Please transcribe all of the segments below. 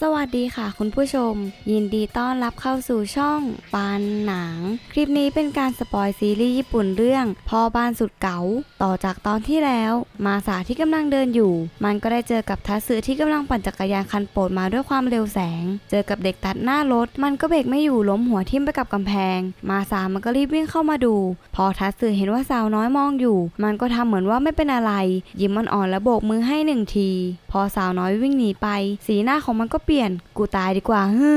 สวัสดีค่ะคุณผู้ชม ยินดีต้อนรับเข้าสู่ช่องปานหนัง คลิปนี้เป็นการสปอยซีรีส์ญี่ปุ่นเรื่องพ่อบ้านสุดเก๋าต่อจากตอนที่แล้ว มาสาที่กำลังเดินอยู่ มันก็ได้เจอกับทัสึที่กำลังปั่นจักรยานคันโปรดมาด้วยความเร็วแสง เจอกับเด็กตัดหน้ารถ มันก็เบรกไม่อยู่ล้มหัวทิ่มไปกับกำแพง มาสามันก็รีบวิ่งเข้ามาดู พอทัสึเห็นว่าสาวน้อยมองอยู่ มันก็ทำเหมือนว่าไม่เป็นอะไร ยิ้มอ่อนๆและโบกมือให้หนึ่งที พอสาวน้อยวิ่งหนีไป สีหน้าของมันก็เปลี่ยนกูตายดีกว่าฮึ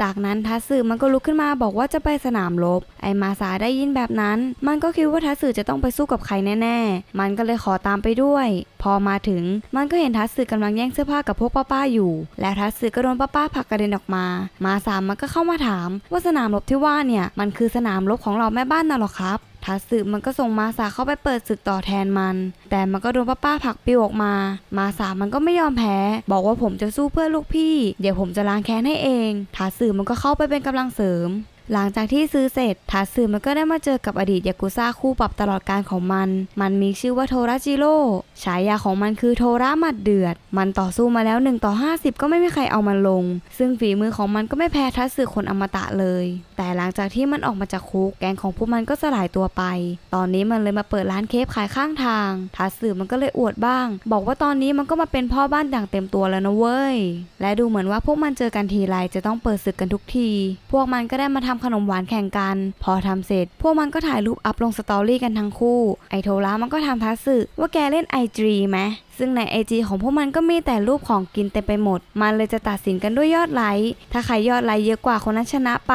จากนั้นทัสึมันก็ลุกขึ้นมาบอกว่าจะไปสนามรบ ไอมาสาได้ยินแบบนั้น มันก็คิดว่าทัสึจะต้องไปสู้กับใครแน่ๆ มันก็เลยขอตามไปด้วย พอมาถึงมันก็เห็นทัสึกำลังแย่งเสื้อผ้ากับพวกป้าๆอยู่ และทัสึก็โดนป้าๆผลักกระเด็นออกมา มาสามมันก็เข้ามาถามว่าสนามรบที่ว่าเนี่ยมันคือสนามรบของเราแม่บ้านน่ะหรอครับ ทัสึมันก็ส่งมาสาเข้าไปเปิดศึกต่อแทนมัน แต่มันก็โดนป้าป้าๆผักปิวออกมา มาสามันก็ไม่ยอมแพ้ บอกว่าผมจะสู้เพื่อลูกพี่ เดี๋ยวผมจะล้างแค้นให้เองทัสึมันก็เข้าไปเป็นกำลังเสริม หลังจากที่ซื้อเสร็จทัสึมันก็ได้มาเจอกับอดีตยากุซ่าคู่ปรับตลอดการของมัน มันมีชื่อว่าโทราจิโร่ ฉายาของมันคือโทราหมัดเดือด มันต่อสู้มาแล้ว1ต่อ50 ก็ไม่มีใครเอามันลง ซึ่งฝีมือของมันก็ไม่แพ้ทัสึคนอมตะเลย แต่หลังจากที่มันออกมาจากคุก แกงของพวกมันก็สลายตัวไป ตอนนี้มันเลยมาเปิดร้านเคฟขายข้างทาง ทัสึมันก็เลยอวดบ้าง บอกว่าตอนนี้มันก็มาเป็นพ่อบ้านอย่างเต็มตัวแล้วนะเว้ย และดูเหมือนว่าพวกมันเจอกันทีไรจะต้องเปิดศึกกันทุกที พวกมันก็ได้มาททำขนมหวานแข่งกัน พอทำเสร็จ พวกมันก็ถ่ายรูปอัพลงสตอรี่กันทั้งคู่ ไอโทระมันก็ทำทัสึว่าแกเล่นไอจีไหมซึ่งในไอจีของพวกมันก็มีแต่รูปของกินเต็มไปหมด มันเลยจะตัดสินกันด้วยยอดไลค์ ถ้าใครยอดไลค์เยอะกว่าคนนั้นชนะไป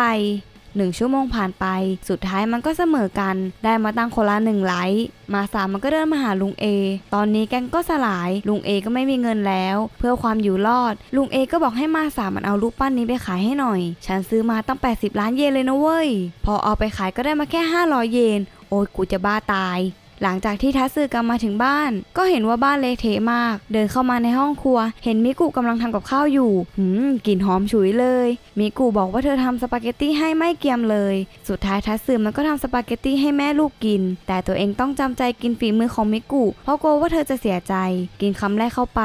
หนึ่งชั่วโมงผ่านไป สุดท้ายมันก็เสมอกัน ได้มาตั้งคนละหนึ่งไลค์มาสามมันก็เดินมาหาลุงเอตอนนี้แกงก็สลาย ลุงเอก็ไม่มีเงินแล้ว เพื่อความอยู่รอด ลุงเอก็บอกให้มาสามมันเอารูปปั้นนี้ไปขายให้หน่อย ฉันซื้อมาตั้ง 80 ล้านเยนเลยนะเว้ย พอเอาไปขายก็ได้มาแค่ 500 เยน โอ้ยกูจะบ้าตาย หลังจากที่ทัสึกลับมาถึงบ้าน ก็เห็นว่าบ้านเละเทะมาก เดินเข้ามาในห้องครัว เห็นมิกุกำลังทำกับข้าวอยู่หืมกลิ่นหอมฉุยเลยมิกุบอกว่าเธอทำสปาเกตตี้ให้ไม่เกียมเลย สุดท้ายทัสึมันก็ทำสปาเกตตี้ให้แม่ลูกกิน แต่ตัวเองต้องจำใจกินฝีมือของมิกุ เพราะกลัวว่าเธอจะเสียใจ กินคำแรกเข้าไป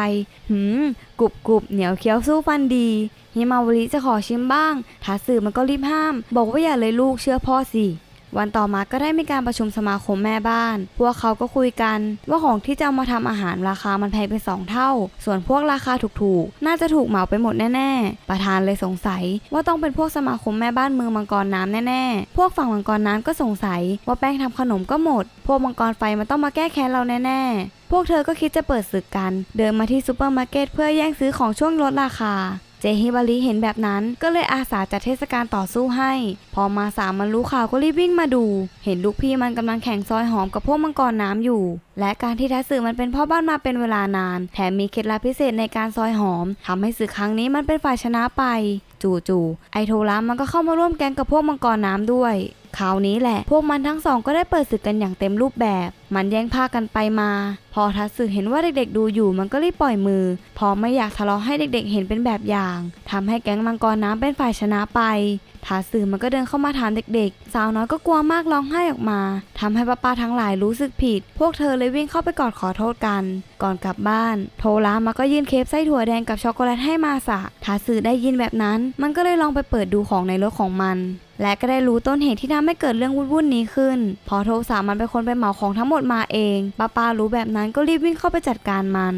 หืมกรุบกรุบเหนียวเคี้ยวสู้ฟันดีฮิมาวริจะขอชิมบ้างทัสึมันก็รีบห้าม บอกว่าอย่าเลยลูกเชื่อพ่อสิ วันต่อมาก็ได้มีการประชุมสมาคมแม่บ้าน พวกเขาก็คุยกัน ว่าของที่จะเอามาทำอาหารราคามันแพงเป็นสองเท่า ส่วนพวกราคาถูกๆ น่าจะถูกเหมาไปหมดแน่ๆ ประธานเลยสงสัย ว่าต้องเป็นพวกสมาคมแม่บ้านเมืองมังกรน้ำแน่ๆ พวกฝั่งมังกรน้ำก็สงสัย ว่าแป้งทำขนมก็หมด พวกมังกรไฟมันต้องมาแก้แค้นเราแน่ๆ พวกเธอก็คิดจะเปิดศึกกัน เดินมาที่ซูเปอร์มาร์เก็ตเพื่อแย่งซื้อของช่วงลดราคา เจฮิบาริเห็นแบบนั้นก็เลยอาสาจัดเทศกาลต่อสู้ให้ พอมาสามมันรู้ข่าวก็รีบวิ่งมาดู เห็นลูกพี่มันกำลังแข่งซอยหอมกับพวกมังกรน้ำอยู่ และการที่ทัสึมันเป็นพ่อบ้านมาเป็นเวลานาน แถมมีเคล็ดลับพิเศษในการซอยหอมทำให้ศึกครั้งนี้มันเป็นฝ่ายชนะไปจู่ๆไอโทระมันก็เข้ามาร่วมแก๊งกับพวกมังกรน้ำด้วยคราวนี้แหละ พวกมันทั้งสองก็ได้เปิดศึกกันอย่างเต็มรูปแบบ มันแย่งผ้ากันไปมา พอทัสึเห็นว่าเด็กๆดูอยู่มันก็รีบปล่อยมือเพอไม่อยากทะเลาะให้เด็กๆเห็นเป็นแบบอย่างทำให้แก๊งมังกรน้ำเป็นฝ่ายชนะไปทาสึมันก็เดินเข้ามาถามเด็กๆ สาวน้อยก็กลัวมากร้องไห้ออกมาทำให้ป้าๆทั้งหลายรู้สึกผิด พวกเธอเลยวิ่งเข้าไปกอดขอโทษกัน ก่อนกลับบ้าน โทรามาก็ยื่นเคปไส้ถั่วแดงกับช็อกโกแลตให้มาสะทาสึได้ยินแบบนั้น มันก็เลยลองไปเปิดดูของในรถของมันและก็ได้รู้ต้นเหตุที่ทำให้เกิดเรื่องวุ่นๆนี้ขึ้น พอโทสามันเป็นคนไปเหมาของทั้งหมดมาเองป้าป้ารู้แบบนั้นก็รีบวิ่งเข้าไปจัดการมัน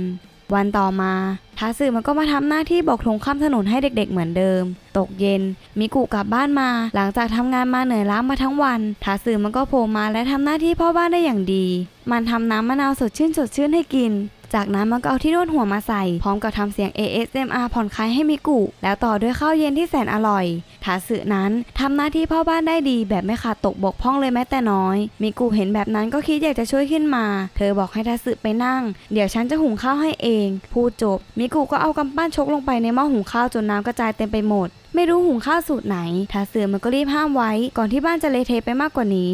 วันต่อมาทาสึมันก็มาทำหน้าที่บอกทงข้ามถนนให้เด็กๆเหมือนเดิม ตกเย็นมิกุกลับบ้านมา หลังจากทำงานมาเหนื่อยล้ามาทั้งวันทาสึมันก็โผล่มาและทำหน้าที่พ่อบ้านได้อย่างดี มันทำน้ำมะนาวสดชื่นสดชื่นให้กินจากนั้นมันก็เอาที่นวดหัวมาใส่พร้อมกับทำเสียง ASMR ผ่อนคลายให้มิกุ แล้วต่อด้วยข้าวเย็นที่แสนอร่อยทาสึนั้นทำหน้าที่พ่อบ้านได้ดีแบบไม่ขาดตกบกพร่องเลยแม้แต่น้อย มิกุเห็นแบบนั้นก็คิดอยากจะช่วยขึ้นมา เธอบอกให้ทาสึไปนั่ง เดี๋ยวฉันจะหุงข้าวให้เอง พูดจบ มิกุก็เอากำปั้นชกลงไปในหม้อหุงข้าวจนน้ำกระจายเต็มไปหมด ไม่รู้หุงข้าวสูตรไหนทาสึมันก็รีบห้ามไว้ ก่อนที่บ้านจะเละเทะไปมากกว่านี้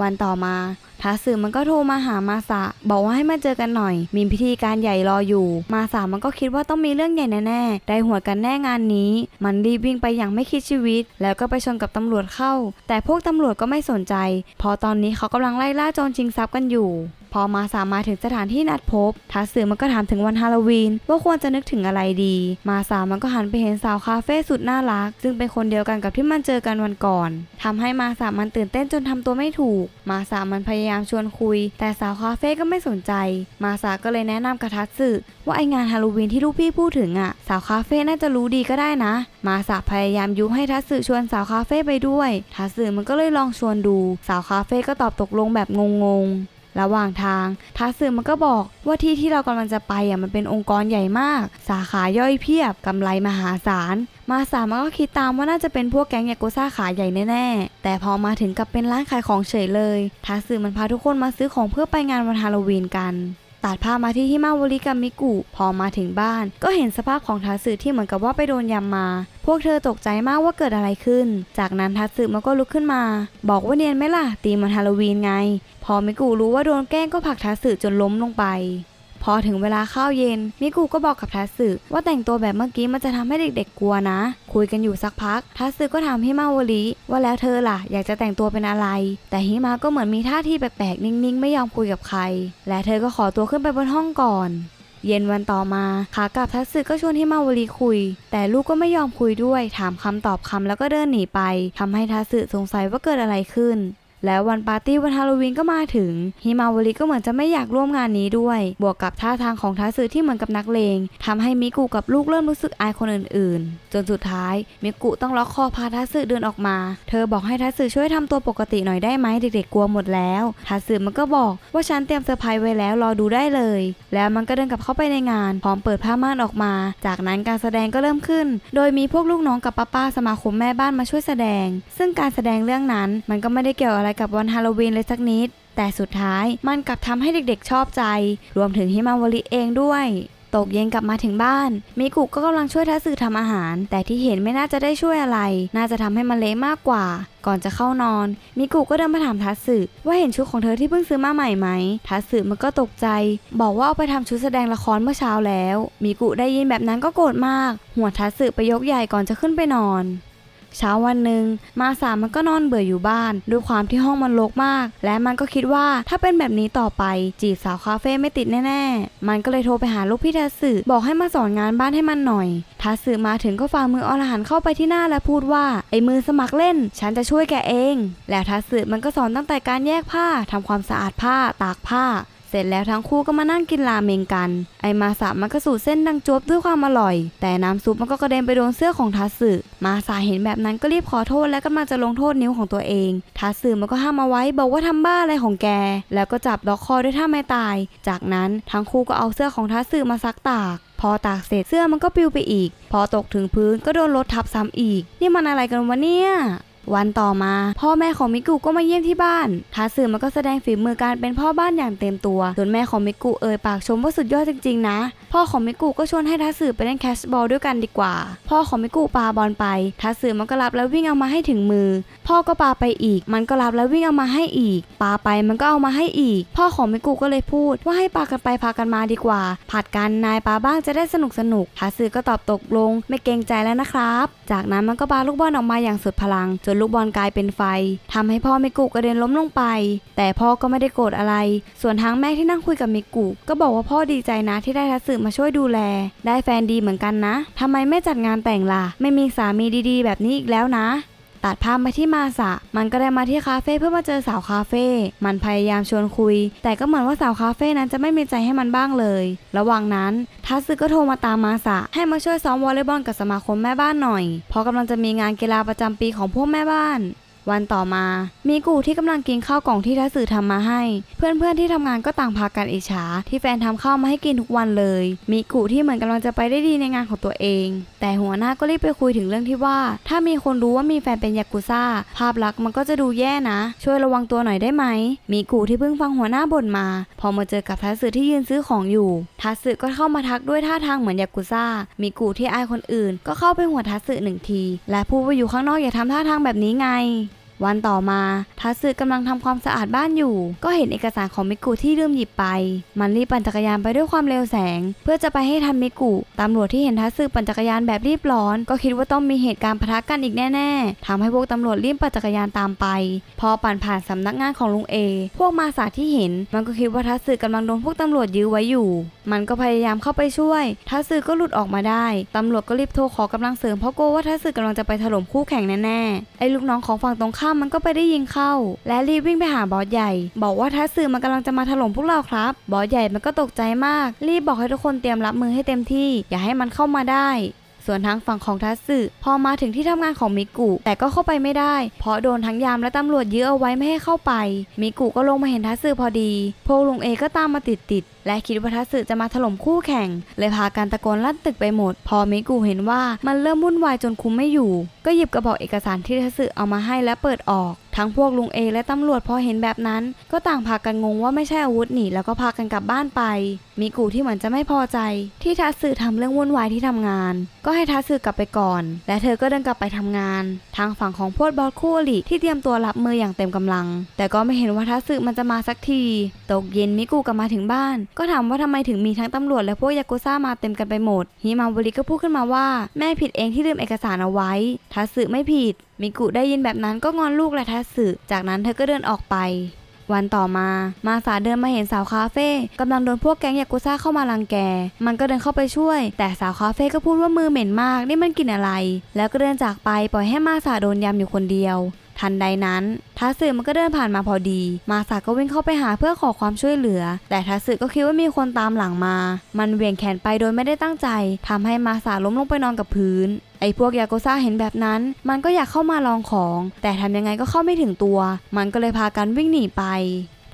วันต่อมาทาสึมันก็โทรมาหามาสะ บอกว่าให้มาเจอกันหน่อย มีพิธีการใหญ่รออยู่ มาสะมันก็คิดว่าต้องมีเรื่องใหญ่แน่ๆ ได้หัวกันแน่งานนี้ มันรีบวิ่งไปอย่างไม่คิดชีวิต แล้วก็ไปชนกับตำรวจเข้า แต่พวกตำรวจก็ไม่สนใจเพอตอนนี้เขากำลังไล่ล่าโจรชิงทรัพย์กันอยู่ พอมาสามาถึงสถานที่นัดพบทัสสึมันก็ถามถึงวันฮาโลวีน ว่าควรจะนึกถึงอะไรดี มาสามันก็หันไปเห็นสาวคาเฟ่สุดน่ารัก ซึ่งเป็นคนเดียวกันกับที่มันเจอกันวันก่อนทำให้มาสามันตื่นเต้นจนทำตัวไม่ถูก มาสามันพยายามชวนคุย แต่สาวคาเฟ่ก็ไม่สนใจ มาสาก็เลยแนะนำกับทัสสึว่าไองานฮาโลวีนที่ลูกพี่พูดถึงอะ สาวคาเฟ่น่าจะรู้ดีก็ได้นะ มาสาพยายามยุให้ทัสสึชวนสาวคาเฟ่ไปด้วยทัสสึมันก็เลยลองชวนดู สาวคาเฟ่ก็ตอบตกลงแบบงงๆ ระหว่างทางทาสสึมันก็บอกว่าที่ที่เรากำลังจะไปอะมันเป็นองค์กรใหญ่มาก สาขาย่อยเพียบกำไรมหาศาล มาสามันก็คิดตามว่าน่าจะเป็นพวกแก๊งยากุซ่าขาใหญ่แน่ๆ แต่พอมาถึงกับเป็นร้านขายของเฉยเลยทัสสึมันพาทุกคนมาซื้อของเพื่อไปงานวันฮาโลวีนกัน ตัดภาพมาที่ฮิมาวริกามิกุพอมาถึงบ้าน ก็เห็นสภาพของทัสึที่เหมือนกับว่าไปโดนยำมา พวกเธอตกใจมากว่าเกิดอะไรขึ้น จากนั้นทัสึมันก็ลุกขึ้นมา บอกว่าเนียนไหมล่ะตีมันฮาโลวีนไง พอมิกุรู้ว่าโดนแกล้งก็ผลักทัสสึจนล้มลงไป พอถึงเวลาข้าวเย็น มิกุก็บอกกับทัสึว่าแต่งตัวแบบเมื่อกี้มันจะทำให้เด็กๆกลัวนะ คุยกันอยู่สักพัก ทัสึก็ถามฮิมาวริว่าแล้วเธอล่ะ อยากจะแต่งตัวเป็นอะไร แต่ฮิมาก็เหมือนมีท่าทีแปลกๆ นิ่งๆ ไม่ยอมคุยกับใคร และเธอก็ขอตัวขึ้นไปบนห้องก่อนเย็นวันต่อมาขากลับทัสสึก็ชวนฮิมาวริคุย แต่ลูกก็ไม่ยอมคุยด้วย ถามคำตอบคำแล้วก็เดินหนีไปทำให้ทัสสึสงสัยว่าเกิดอะไรขึ้น แล้ววันปาร์ตี้วันฮาโลวีนก็มาถึงฮิมาวริก็เหมือนจะไม่อยากร่วมงานนี้ด้วย บวกกับท่าทางของทัสึที่เหมือนกับนักเลงทำให้มิกุกับลูกเริ่มรู้สึกอายคนอื่นๆ จนสุดท้ายมิกุต้องล็อกคอพาทัสึเดินออกมา เธอบอกให้ทัสึช่วยทำตัวปกติหน่อยได้ไหมเด็กๆกลัวหมดแล้วทัสึมันก็บอกว่าฉันเตรียมเซอร์ไพรส์ไว้แล้วรอดูได้เลย แล้วมันก็เดินกลับเข้าไปในงาน พร้อมเปิดผ้าม่านออกมา จากนั้นการแสดงก็เริ่มขึ้น โดยมีพวกลูกน้องกับป้าๆสมาคมแม่บ้านมาช่วยแสดง ซึ่งการแสดงเรื่องนั้นมันก็ไม่ได้เกี่ยวอะไรกับวันฮาโลวีนเลยสักนิด แต่สุดท้ายมันกลับทำให้เด็กๆชอบใจ รวมถึงฮิมาวริเองด้วยตกเย็นกลับมาถึงบ้าน มิกุก็กำลังช่วยทัสึทำอาหาร แต่ที่เห็นไม่น่าจะได้ช่วยอะไร น่าจะทำให้มันเละมากกว่า ก่อนจะเข้านอน มิกุก็เดินมาถามทัสึว่าเห็นชุดของเธอที่เพิ่งซื้อมาใหม่ไหม ทัสึมันก็ตกใจ บอกว่าเอาไปทำชุดแสดงละครเมื่อเช้าแล้ว มิกุได้ยินแบบนั้นก็โกรธมาก หัวทัสึไปยกใหญ่ก่อนจะขึ้นไปนอน เช้าวันหนึ่งมาสามันก็นอนเบื่ออยู่บ้าน ด้วยความที่ห้องมันรกมาก และมันก็คิดว่าถ้าเป็นแบบนี้ต่อไป จีบสาวคาเฟ่ไม่ติดแน่ๆ มันก็เลยโทรไปหาลูกพี่ทัสึบอกให้มาสอนงานบ้านให้มันหน่อยทัสึมาถึงก็ฝ่ามืออรหันเข้าไปที่หน้าและพูดว่าไอ้มือสมัครเล่น ฉันจะช่วยแกเอง แล้วทัสึมันก็สอนตั้งแต่การแยกผ้าทำความสะอาดผ้าตากผ้า สร็จแล้วทั้งคู่ก็มานั่งกินราเมงกัน ไอมาสามันก็สูดเส้นดังจวบด้วยความอร่อย แต่น้ำซุปมันก็กระเด็นไปโดนเสื้อของทัสึมาสาเห็นแบบนั้นก็รีบขอโทษและก็มาจะลงโทษนิ้วของตัวเอง ทัสึมันก็ห้ามเอาไว้บอกว่าทำบ้าอะไรของแก แล้วก็จับล็อกคอด้วยท่าไม่ตาย จากนั้นทั้งคู่ก็เอาเสื้อของทัสึมาซักตากพอตากเสร็จเสื้อมันก็ปลิวไปอีก พอตกถึงพื้นก็โดนรถทับซ้ำอีก นี่มันอะไรกันวะเนี่ย วันต่อมา พ่อแม่ของมิกุก็มาเยี่ยมที่บ้านทาสึมันก็แสดงฝีมือการเป็นพ่อบ้านอย่างเต็มตัวจนแม่ของมิกุเอ่ยปากชมว่าสุดยอดจริงๆนะ พ่อของมิกุก็ชวนให้ทัสึไปเล่นแคชบอลด้วยกันดีกว่า พ่อของมิกุปาบอลไปทัสึมันก็รับแล้ววิ่งเอามาให้ถึงมือ พ่อก็ปาไปอีก มันก็รับแล้ววิ่งเอามาให้อีก ปาไปมันก็เอามาให้อีก พ่อของมิกุก็เลยพูด ว่าให้ปากันไปพากันมาดีกว่า ผัดกันนายปาบ้างจะได้สนุกสนุกทัสึก็ตอบตกลง ไม่เกรงใจแล้วนะครับ จากนั้นมันก็ปาลูกบอลออกมาอย่างสุดพลังจนลูกบอลกลายเป็นไฟทำให้พ่อมิกุกระเด็นล้มลงไป แต่พ่อก็ไม่ได้โกรธอะไร ส่วนทางแม่ที่นั่งคุยกับมิกุก็บอกว่าพ่อดีใจนะที่ได้ทัศน์มาช่วยดูแล ได้แฟนดีเหมือนกันนะทำไมไม่จัดงานแต่งล่ะ ไม่มีสามีดีๆ แบบนี้อีกแล้วนะ ตัดภาพมาที่มาสะ มันก็ได้มาที่คาเฟ่เพื่อมาเจอสาวคาเฟ่ มันพยายามชวนคุย แต่ก็เหมือนว่าสาวคาเฟ่นั้นจะไม่มีใจให้มันบ้างเลย ระหว่างนั้นทัสึก็โทรมาตามมาสะ ให้มาช่วยซ้อมวอลเลย์บอลกับสมาคมแม่บ้านหน่อย เพราะกำลังจะมีงานกีฬาประจำปีของพวกแม่บ้าน วันต่อมามีกูที่กำลังกินข้าวกล่องที่ทัสึทำมาให้ เพื่อนๆที่ทำงานก็ต่างพากันอิจฉา ที่แฟนทำข้าวมาให้กินทุกวันเลย มีกูที่เหมือนกำลังจะไปได้ดีในงานของตัวเอง แต่หัวหน้าก็รีบไปคุยถึงเรื่องที่ว่า ถ้ามีคนรู้ว่ามีแฟนเป็นยากุซ่า ภาพลักษณ์มันก็จะดูแย่นะ ช่วยระวังตัวหน่อยได้ไหม มีกูที่เพิ่งฟังหัวหน้าบ่นมา พอมาเจอกับทัสึที่ยืนซื้อของอยู่ ทัสึก็เข้ามาทักด้วยท่าทางเหมือนยากุซ่า มีกูที่อายคนอื่น ก็เข้าไปหัวทัสึหนึ่งที และพูดว่าอยู่ข้างนอกอย่าทำท่าทางแบบนี้ไง วันต่อมาทัตสึกำลังทำความสะอาดบ้านอยู่ ก็เห็นเอกสารของมิกุที่ลืมหยิบไป มันรีบปั่นจักรยานไปด้วยความเร็วแสง เพื่อจะไปให้ทันมิกุตำรวจที่เห็นทัตสึปั่นจักรยานแบบรีบร้อน ก็คิดว่าต้องมีเหตุการณ์ปะทะกันอีกแน่ ๆทำให้พวกตำรวจรีบปั่นจักรยานตามไป พอปั่นผ่านสำนักงานของลุงเอพวกมาสาที่เห็น มันก็คิดว่าทัตสึกำลังโดนพวกตำรวจยื้อไว้อยู่ มันก็พยายามเข้าไปช่วยทัตสึก็หลุดออกมาได้ตำรวจก็รีบโทรขอกำลังเสริมเพราะกลัวว่าทัตสึกำลังจะไปถล่มคู่แข่งแน่ๆไอ้ลูกน้องของฝั่งตรงข้ามมันก็ไปได้ยิงเข้า และรีบวิ่งไปหาบอสใหญ่ บอกว่าท้าสื่อมันกำลังจะมาถล่มพวกเราครับ บอสใหญ่มันก็ตกใจมาก รีบบอกให้ทุกคนเตรียมรับมือให้เต็มที่ อย่าให้มันเข้ามาได้ ส่วนทางฝั่งของทัตสึพอมาถึงที่ทำงานของมิกุ แต่ก็เข้าไปไม่ได้ เพราะโดนทั้งยามและตำรวจยื้อเอาไว้ไม่ให้เข้าไป มิกุก็ลงมาเห็นทัตสึพอดี พวกลุงเอก็ตามมาติดติดและคิดว่าทัตสึจะมาถล่มคู่แข่ง เลยพากันตะโกนลั่นตึกไปหมด พอมิกุเห็นว่ามันเริ่มวุ่นวายจนคุมไม่อยู่ ก็หยิบกระบอกเอกสารที่ทัตสึเอามาให้และเปิดออก ทั้งพวกลุงเอและตำรวจพอเห็นแบบนั้น ก็ต่างพากันงงว่าไม่ใช่อาวุธหนีแล้วก็พากันกลับบ้านไปมิกุที่เหมือนจะไม่พอใจ ที่ทัตสึทำเรื่องวุ่นวายที่ทำงาน ก็ให้ทัตสึกลับไปก่อน และเธอก็เดินกลับไปทำงาน ทางฝั่งของพวกบอสคู่อริที่เตรียมตัวรับมืออย่างเต็มกำลัง แต่ก็ไม่เห็นว่าทัตสึมันจะมาสักที ตกเย็นมิกุกลับมาถึงบ้าน ก็ถามว่าทำไมถึงมีทั้งตำรวจและพวกยากุซ่ามาเต็มกันไปหมดฮิมาวริก็พูดขึ้นมาว่า แม่ผิดเองที่ลืมเอกสารเอาไว้ทัตสึไม่ผิดมิกุได้ยินแบบนั้นก็งอนลูกและทัสึจากนั้นเธอก็เดินออกไป วันต่อมา มาสาเดินมาเห็นสาวคาเฟ่กำลังโดนพวกแก๊งยากุซ่าเข้ามารังแก มันก็เดินเข้าไปช่วย แต่สาวคาเฟ่ก็พูดว่ามือเหม็นมาก นี่มันกลินอะไร แล้วก็เดินจากไปปล่อยให้มาสาโดนยำอยู่คนเดียว ทันใดนั้นทัสึมันก็เดินผ่านมาพอดี มาสาก็วิ่งเข้าไปหาเพื่อขอความช่วยเหลือ แต่ทัสึก็คิดว่ามีคนตามหลังมา มันเหวี่ยงแขนไปโดยไม่ได้ตั้งใจทำให้มาสาล้มลงไปนอนกับพื้น อ้พวกยากุซ่าเห็นแบบนั้น มันก็อยากเข้ามาลองของ แต่ทำยังไงก็เข้าไม่ถึงตัว มันก็เลยพากันวิ่งหนีไป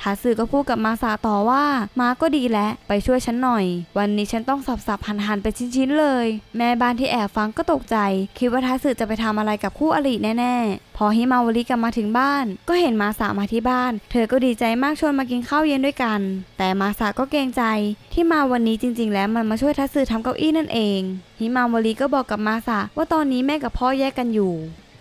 ทัสึก็พูดกับมาซาต่อว่ามาก็ดีแล้วไปช่วยฉันหน่อย วันนี้ฉันต้องสับสับหันหันๆเป็นชิ้นๆเลย แม่บ้านที่แอบฟังก็ตกใจ คิดว่าทัสึจะไปทำอะไรกับคู่อริแน่ๆ พอฮิมาวริกลับมาถึงบ้าน ก็เห็นมาสามาที่บ้าน เธอก็ดีใจมากชวนมากินข้าวเย็นด้วยกัน แต่มาสาก็เกรงใจ ที่มาวันนี้จริง ๆ แล้วมันมาช่วยทัสึทำเก้าอี้นั่นเองฮิมาวริก็บอกกับมาสาว่าตอนนี้แม่กับพ่อแยกกันอยู่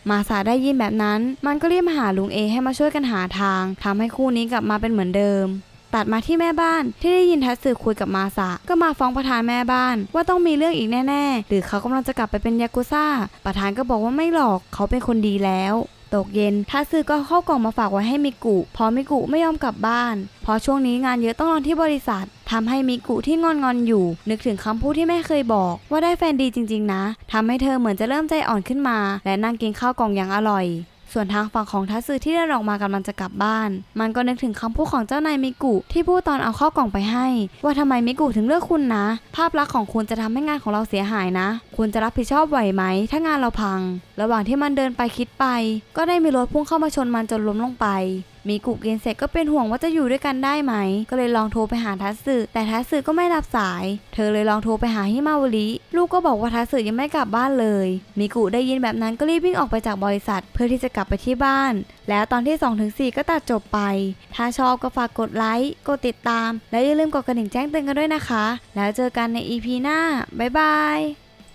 มาสาได้ยินแบบนั้น มันก็รีบมาหาลุงเอให้มาช่วยกันหาทางทำให้คู่นี้กลับมาเป็นเหมือนเดิมตัดมาที่แม่บ้านที่ได้ยินทัศสือคุยกับมาสาก็มาฟ้องประธานแม่บ้าน ว่าต้องมีเรื่องอีกแน่ ๆ หรือเขากำลังจะกลับไปเป็นยากุซ่า ประธานก็บอกว่าไม่หรอกเขาเป็นคนดีแล้ว ตกเย็นทัศสือก็เข้ากล่องมาฝากไว้ให้มิกุเพอมิกุไม่ยอมกลับบ้านเพราะช่วงนี้งานเยอะต้องนอนที่บริษัททำให้มิกุที่งอนงอนอยู่ นึกถึงคำพูดที่แม่เคยบอก ว่าได้แฟนดีจริง ๆ นะทำให้เธอเหมือนจะเริ่มใจอ่อนขึ้นมา และนั่งกินข้าวกล่องอย่างอร่อย ส่วนทางฝั่งของทัตสึที่เดินออกมากำลังจะกลับบ้าน มันก็นึกถึงคำพูดของเจ้านายมิกุที่พูดตอนเอาข้าวกล่องไปให้ ว่าทำไมมิกุถึงเลือกคุณนะ ภาพลักษณ์ของคุณจะทำให้งานของเราเสียหายนะ คุณจะรับผิดชอบไหวไหม ถ้างานเราพัง ระหว่างที่มันเดินไปคิดไป ก็ได้มีรถพุ่งเข้ามาชนมันจนล้มลงไปมิกุเกนเสร็จก็เป็นห่วงว่าจะอยู่ด้วยกันได้ไหม ก็เลยลองโทรไปหาทัสึแต่ทัสึก็ไม่รับสาย เธอเลยลองโทรไปหาฮิมาวริลูกก็บอกว่าทัสึยังไม่กลับบ้านเลยมิกุได้ยินแบบนั้นก็รีบวิ่งออกไปจากบริษัท เพื่อที่จะกลับไปที่บ้าน แล้วตอนที่ 2-4 ก็ตัดจบไป ถ้าชอบก็ฝากกดไลค์กดติดตาม และอย่าลืมกดกระดิ่งแจ้งเตือนกันด้วยนะคะ แล้วเจอกันใน EP หน้าบ๊ายบาย